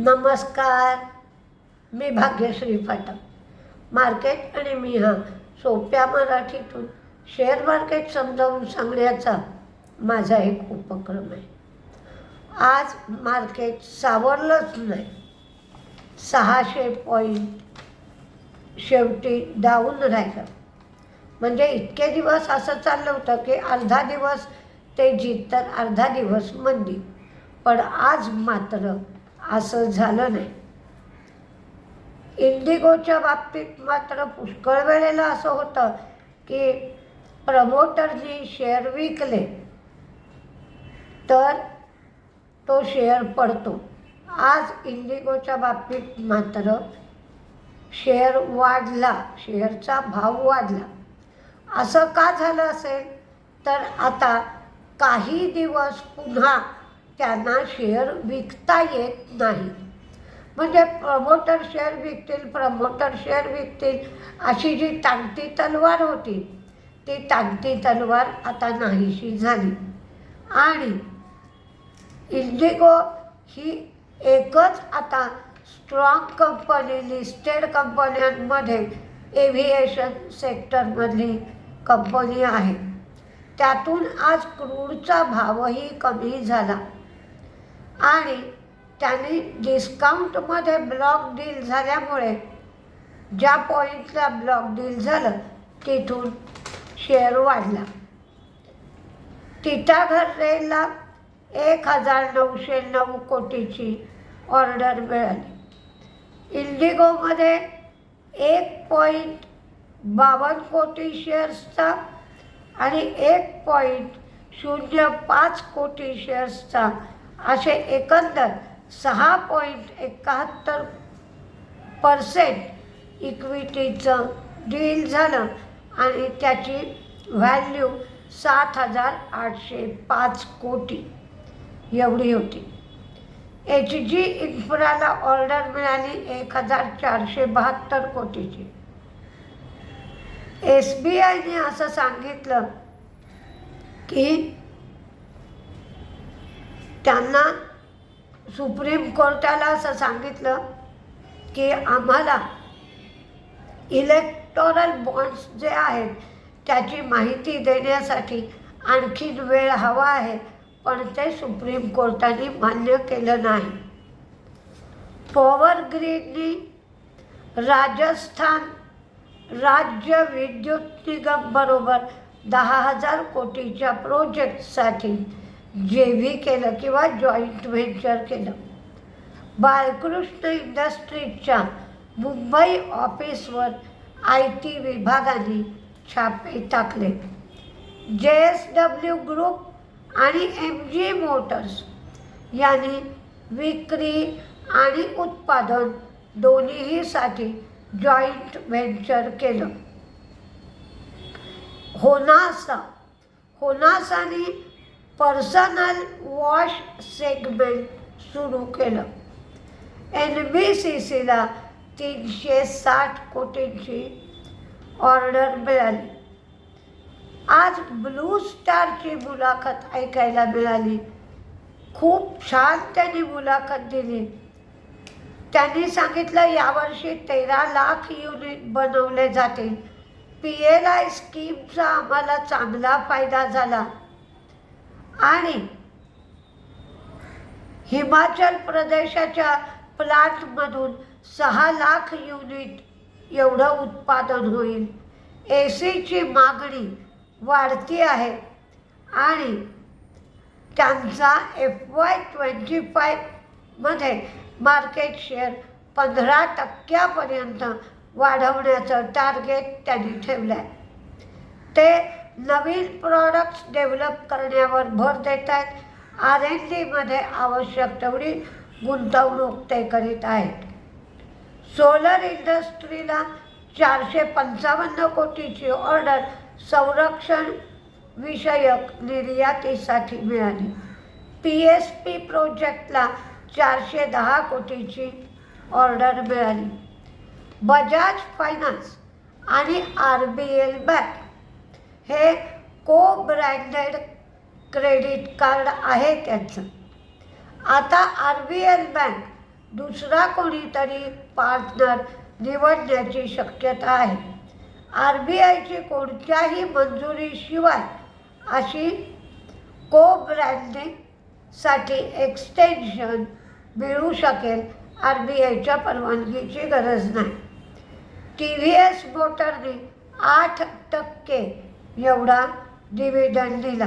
नमस्कार. मी भाग्यश्री फाटक. मार्केट आणि मी हा सोप्या मराठीतून शेअर मार्केट समजावून सांगण्याचा माझा एक उपक्रम आहे. आज मार्केट सावरलंच नाही. सहाशे पॉईंट शेवटी डाऊन राहिलं. म्हणजे इतके दिवस असं चाललं होतं की अर्धा दिवस तेजीत तर अर्धा दिवस मंदी. पण आज मात्र असं झालं नाही. इंडिगोच्या बाबतीत मात्र पुष्कळ वेळेला असं होतं की प्रमोटरनी शेअर विकले. तर तो शेअर पडतो. आज इंडिगोच्या बाबतीत मात्र शेअर वाढला शेअरचा भाव वाढला. असं का झालं असेल? तर आता काही दिवस पुन्हा त्यांना शेअर विकता येत नाही. म्हणजे प्रमोटर शेअर विकतील प्रमोटर शेअर विकतील अशी जी टांगती तलवार होती ती टांगती तलवार आता नाहीशी झाली. आणि इंडिगो ही एकच आता स्ट्रॉंग कंपनी लिस्टेड कंपन्यांमध्ये एव्हिएशन सेक्टरमधली कंपनी आहे. त्यातून आज क्रूडचा भावही कमी झाला. आणि त्यांनी डिस्काउंटमध्ये ब्लॉक डील झाल्यामुळे ज्या पॉईंटला ब्लॉक डील झालं तिथून शेअर वाढला. टिटाघर रेलला एक हजार नऊशे नऊ कोटीची ऑर्डर मिळाली. इंडिगोमध्ये एक पॉईंट बावन्न कोटी शेअर्सचा आणि एक पॉईंट शून्य पाच कोटी शेअर्सचा असे एकंदर सहा पॉईंट एकाहत्तर पर्सेंट इक्विटीचं डील झालं आणि त्याची व्हॅल्यू सात हजार आठशे पाच कोटी एवढी होती. एच जी इन्फ्राला ऑर्डर मिळाली एक हजार चारशे बहात्तर कोटीची. एस बी आयने असं सांगितलं की त्यांना सुप्रीम कोर्टाला असं सांगितलं की आम्हाला इलेक्टोरल बॉन्ड्स जे आहेत त्याची माहिती देण्यासाठी आणखीन वेळ हवा आहे पण ते सुप्रीम कोर्टाने मान्य केलं नाही. पॉवर ग्रीडनी राजस्थान राज्य विद्युत निगम बरोबर दहा हजार कोटीच्या प्रोजेक्टसाठी जे व्ही केलं किंवा जॉईंट व्हेंचर केलं. बाळकृष्ण इंडस्ट्रीजच्या मुंबई ऑफिसवर आय टी विभागाने छापे टाकले. जे एस डब्ल्यू ग्रुप आणि एम जी मोटर्स यांनी विक्री आणि उत्पादन दोन्हीसाठी जॉईंट व्हेंचर केलं. होनासा होनासाने पर्सनल वॉश सेगमेंट सुरू केलं. एन बी सी सीला तीनशे साठ कोटींची ऑर्डर मिळाली. आज ब्लू स्टारची मुलाखत ऐकायला मिळाली. खूप छान त्यांनी मुलाखत दिली. त्यांनी सांगितलं यावर्षी तेरा लाख युनिट बनवले जातील. पी एल आय स्कीमचा आम्हाला चांगला फायदा झाला. आणि हिमाचल प्रदेशाच्या प्लांटमधून सहा लाख युनिट एवढं उत्पादन होईल. ए सीची मागणी वाढती आहे. आणि त्यांचा एफ वाय ट्वेंटी फायमध्ये मार्केट शेअर पंधरा टक्क्यापर्यंत वाढवण्याचं टार्गेट त्यांनी ठेवलं आहे ते नवीन प्रॉडक्ट्स डेव्हलप करण्यावर भर देत आहेत आर एन डीमध्ये आवश्यक तेवढी गुंतवणूक ते करीत आहेत. सोलर इंडस्ट्रीला चारशे पंचावन्न कोटीची ऑर्डर संरक्षण विषयक निर्यातीसाठी मिळाली. पी एस पी प्रोजेक्टला चारशे दहा कोटीची ऑर्डर मिळाली. बजाज फायनान्स आणि आर बी एल बँक हे को ब्रँडेड क्रेडिट कार्ड आहे त्यांचं. आता आर बी एल बँक दुसरा कोणीतरी पार्टनर निवडण्याची शक्यता आहे. आर बी आयची कोणत्याही मंजुरीशिवाय अशी को ब्रँडिंगसाठी एक्सटेन्शन मिळू शकेल आर बी आयच्या परवानगीची गरज नाही. टी व्ही एस मोटरने आठ टक्के एवढा डिव्हिडंड दिला.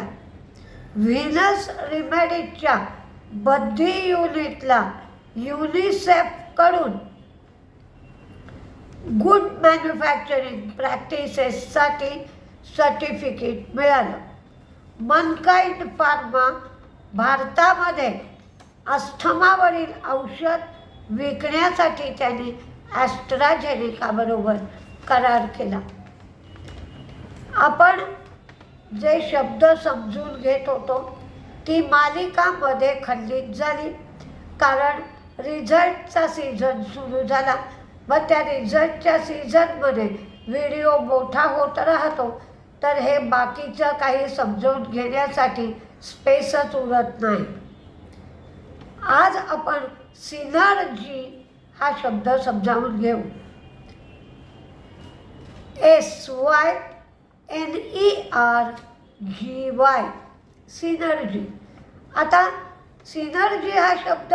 व्हिनस रिमेडीजच्या बद्धी युनिटला युनिसेफकडून गुड मॅन्युफॅक्चरिंग प्रॅक्टिसेससाठी सर्टिफिकेट मिळालं. मनकाइंड फार्मा भारतामध्ये अस्थमावरील औषध विकण्यासाठी त्यांनी ॲस्ट्राझेनिकाबरोबर करार केला. आपण जे शब्द समजून घेत होतो ती मालिका मध्ये खंडित झाली. कारण रिझल्टचा सीझन सुरू झाला व त्या रिझल्टच्या सीझनमध्ये व्हिडिओ मोठा होत राहतो. तर हे बाकीचं काही समजून घेण्यासाठी स्पेसच उरत नाही. आज आपण सिनर्जी हा शब्द समजावून घेऊ. S Y R G Y synergy आता सिनर्जी हा शब्द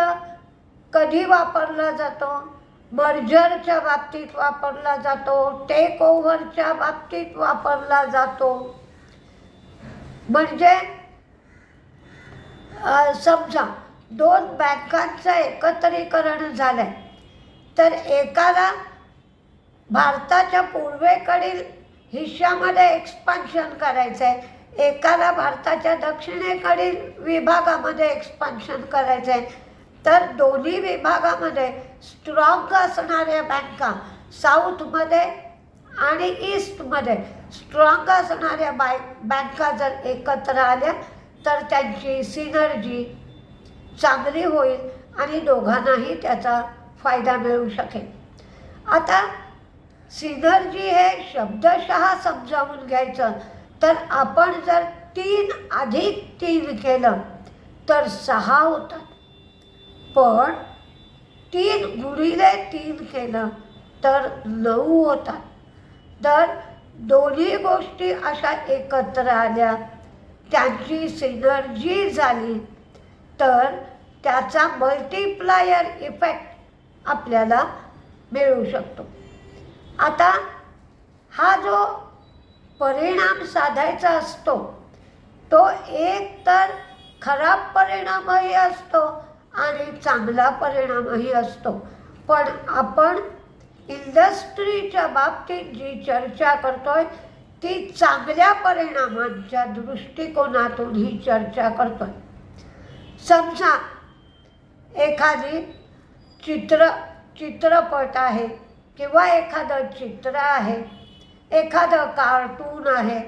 कधी वापरला जातो? मर्जरच्या बाबतीत वापरला जातो टेक ओव्हरच्या बाबतीत वापरला जातो. म्हणजे समजा दोन बँकांचं एकत्रीकरण झालं तर एकाला भारताच्या पूर्वेकडील हिश्श्यामध्ये एक्सपान्शन करायचं आहे एकाला भारताच्या दक्षिणेकडील विभागामध्ये एक्सपान्शन करायचं आहे तर दोन्ही विभागामध्ये स्ट्रॉंग असणाऱ्या बँका साऊथमध्ये आणि ईस्टमध्ये स्ट्रॉंग असणाऱ्या बाय बँका जर एकत्र आल्या तर त्यांची सिनर्जी चांगली होईल आणि दोघांनाही त्याचा फायदा मिळू शकेल. आता श्रीधरजी हे शब्दशः समजावून घ्यायचं. तर आपण जर तीन अधिक तीन केलं तर सहा होतात. पण तीन गुणिले तीन केलं तर नऊ होतात. तर दोन्ही गोष्टी अशा एकत्र आल्या त्यांची सिनर्जी झाली तर त्याचा मल्टिप्लायर इफेक्ट आपल्याला मिळू शकतो. आता हा जो परिणाम साधायचा असतो तो एक तर खराब परिणामही असतो आणि चांगला परिणामही असतो. पण आपण इंडस्ट्रीच्या बाबतीत जी चर्चा करतोय ती चांगल्या परिणामांच्या दृष्टिकोनातून ही चर्चा करतोय. समजा एखादी चित्र चित्रपट आहे. किंवा एखादं चित्र आहे एखादं कार्टून आहे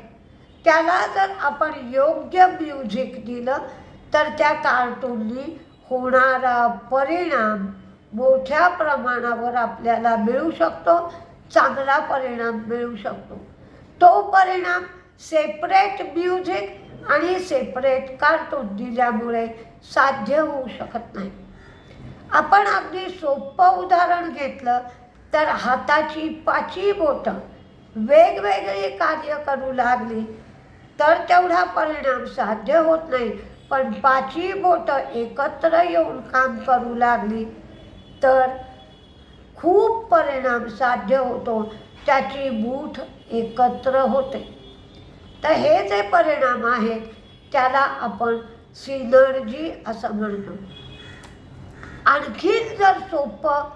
त्याला जर आपण योग्य म्युझिक दिलं तर त्या कार्टूननी होणारा परिणाम मोठ्या प्रमाणावर आपल्याला मिळू शकतो चांगला परिणाम मिळू शकतो. तो परिणाम सेपरेट म्युझिक आणि सेपरेट कार्टून दिल्यामुळे साध्य होऊ शकत नाही. आपण अगदी सोपं उदाहरण घेतलं तर हाताची पाची बोटं वेगवेगळी कार्य करू लागली. तर तेवढा परिणाम साध्य होत नाही पण पाची बोटं एकत्र येऊन काम करू लागली. तर खूप परिणाम साध्य होतो त्याची मूठ एकत्र होते. तर हे जे परिणाम आहेत त्याला आपण सिनर्जी असं म्हणतो. आणखीन जर सोपं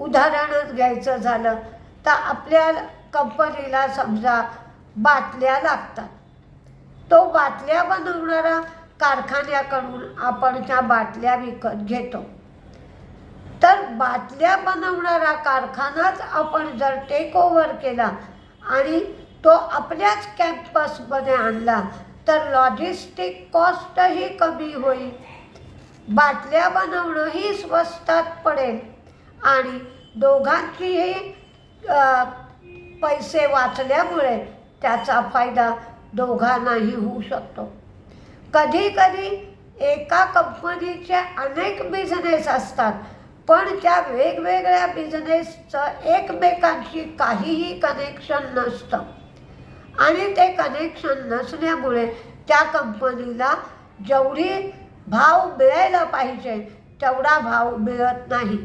उदाहरणच घ्यायचं झालं तर आपल्या कंपनीला समजा बाटल्या लागतात. तो बाटल्या बनवणारा कारखान्याकडून आपण त्या बाटल्या विकत घेतो. तर बाटल्या बनवणारा कारखानाच आपण जर टेक ओव्हर केला आणि तो आपल्याच कॅम्पसमध्ये आणला तर लॉजिस्टिक कॉस्टही कमी होईल. बाटल्या बनवणंही स्वस्तात पडेल. आणि दोघांचीही पैसे वाचल्यामुळे त्याचा फायदा दोघांनाही होऊ शकतो. कधी कधी एका कंपनीचे अनेक बिझनेस असतात पण त्या वेगवेगळ्या बिझनेसचं एकमेकांशी काहीही कनेक्शन नसतं. आणि ते कनेक्शन नसल्यामुळे त्या कंपनीला जेवढी भाव मिळायला पाहिजे तेवढा भाव मिळत नाही.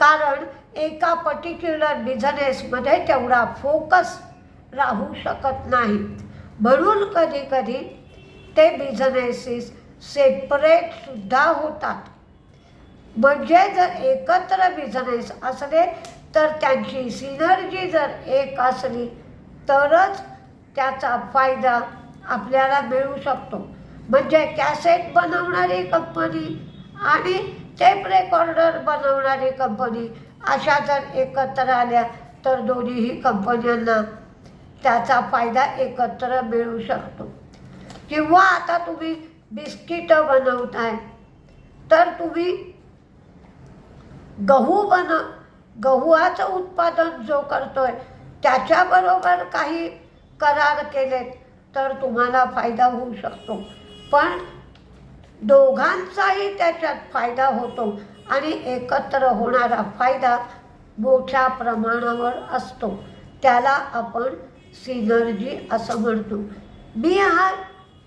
कारण एका पर्टिक्युलर बिझनेसमध्ये तेवढा फोकस राहू शकत नाही म्हणून कधी कधी ते बिझनेसेस सेपरेटसुद्धा होतात. म्हणजे जर एकत्र बिझनेस असले तर त्यांची सिनर्जी जर एक असली तरच त्याचा फायदा आपल्याला मिळू शकतो. म्हणजे कॅसेट बनवणारी कंपनी आणि टेप रेकॉर्डर बनवणारी कंपनी अशा जर एकत्र आल्या तर दोन्हीही कंपन्यांना त्याचा फायदा एकत्र मिळू शकतो. किंवा आता तुम्ही बिस्किटं बनवताय तर तुम्ही गहू बन गहुआचं उत्पादन जो करतोय त्याच्याबरोबर काही करार केलेत तर तुम्हाला फायदा होऊ शकतो. पण दोघांचाही त्याच्यात फायदा होतो आणि एकत्र होणारा फायदा मोठ्या प्रमाणावर असतो. त्याला आपण सिनर्जी असं म्हणतो. मी हा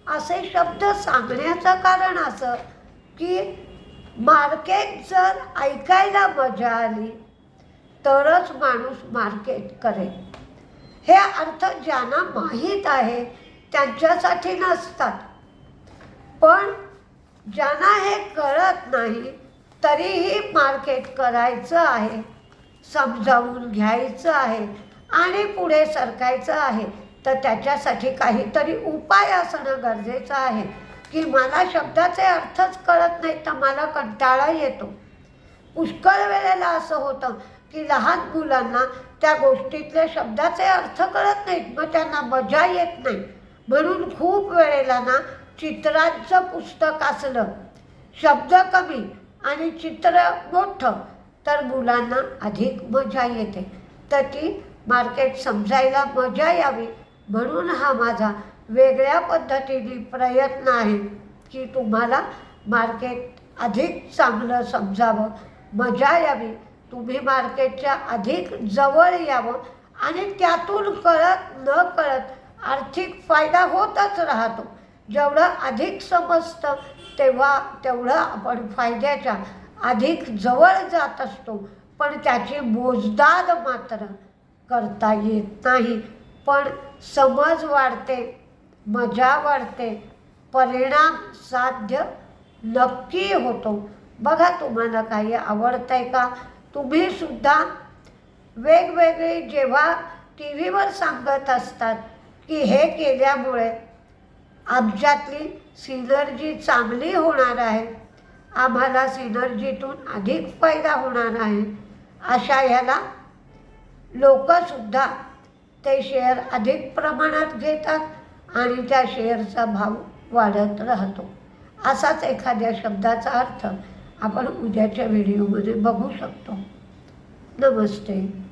असे शब्द सांगण्याचं कारण असं की मार्केट जर ऐकायला मजा आली तरच माणूस मार्केट करेल. हे अर्थ ज्यांना माहीत आहे त्यांच्यासाठी नसतात. पण ज्यांना हे कळत नाही तरीही मार्केट करायचं आहे समजावून घ्यायचं आहे आणि पुढे सरकायचं आहे. तर त्याच्यासाठी काहीतरी उपाय असणं गरजेचं आहे. की मला शब्दाचे अर्थच कळत नाही तर मला कंटाळा येतो. पुष्कळ वेळेला असं होतं की लहान मुलांना त्या गोष्टीतल्या शब्दाचे अर्थ कळत नाहीत मग त्यांना मजा येत नाही. म्हणून खूप वेळेला ना चित्रांचं पुस्तक असलं शब्द कमी आणि चित्र मोठं तर मुलांना अधिक मजा येते. तर ती मार्केट समजायला मजा यावी म्हणून हा माझा वेगळ्या पद्धतीने प्रयत्न आहे की तुम्हाला मार्केट अधिक चांगलं समजावं मजा यावी. तुम्ही मार्केटच्या अधिक जवळ यावं आणि त्यातून कळत न कळत आर्थिक फायदा होतच राहतो. जेवढं अधिक समजतं तेव्हा तेवढं आपण फायद्याच्या अधिक जवळ जात असतो. पण त्याची मोजदाद मात्र करता येत नाही. पण समज वाढते मजा वाढते परिणाम साध्य नक्की होतो. बघा तुम्हाला काही आवडतं आहे का? तुम्ही सुद्धा वेगवेगळे जेव्हा टी व्हीवर सांगत असतात की हे केल्यामुळे आमच्यातली सिनर्जी चांगली होणार आहे. आम्हाला सिनर्जीतून अधिक फायदा होणार आहे. अशा ह्याला लोकसुद्धा ते शेअर अधिक प्रमाणात घेतात आणि त्या शेअरचा भाव वाढत राहतो. असाच एखाद्या शब्दाचा अर्थ आपण उद्याच्या व्हिडिओमध्ये बघू शकतो. नमस्ते.